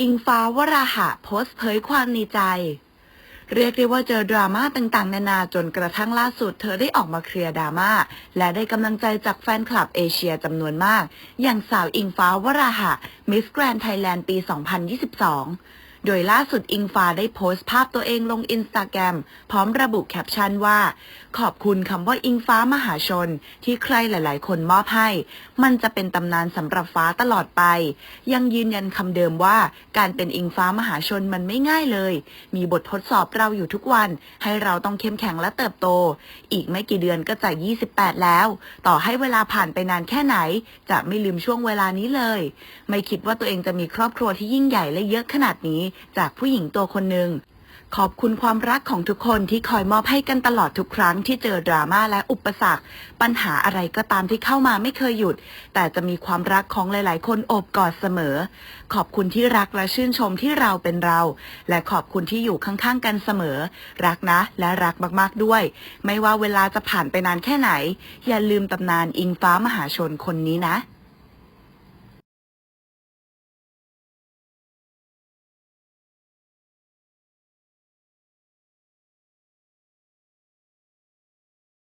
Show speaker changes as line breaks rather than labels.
อิงฟ้าวราหะโพสต์เผยความในใจ เรียกได้ว่าเจอดราม่าต่างๆ นานาจนกระทั่งล่าสุด เธอได้ออกมาเคลียร์ดราม่าและได้กำลังใจจากแฟนคลับเอเชียจำนวนมาก อย่างสาวอิงฟ้าวราหะมิสแกรนไทยแลนด์ปี 2022 โดยล่าสุดอิงฟ้าได้โพสต์ภาพตัวเองลงอินสตาแกรมพร้อมระบุแคปชั่นว่า ขอบคุณคำว่าอิงฟ้ามหาชน ที่ใครหลาย ๆ คนมอบให้ มันจะเป็นตำนานสำหรับฟ้าตลอดไป ยังยืนยันคำเดิมว่า การเป็นอิงฟ้ามหาชนมันไม่ง่ายเลย มีบททดสอบเราอยู่ทุกวัน ให้เราต้องเข้มแข็งและเติบโต อีกไม่กี่เดือนก็จะ 28 แล้ว ต่อให้เวลาผ่านไปนานแค่ไหน จะไม่ลืมช่วงเวลานี้เลย ไม่คิดว่าตัวเองจะมีครอบครัวที่ยิ่งใหญ่และเยอะขนาดนี้จากผู้หญิงตัวคนหนึ่งขอบคุณความรักของทุกคนที่คอยมอบให้กันตลอดทุกครั้งที่เจอดราม่าและอุปสรรค ปัญหาอะไรก็ตามที่เข้ามาไม่เคยหยุด แต่จะมีความรักของหลาย ๆ คนโอบกอดเสมอ ขอบคุณที่รักและชื่นชมที่เราเป็นเรา และขอบคุณที่อยู่ข้าง ๆ กันเสมอ รักนะ และรักมาก ๆ ด้วย ไม่ว่าเวลาจะผ่านไปนานแค่ไหน อย่าลืมตำนานอิงฟ้ามหาชนคนนี้นะ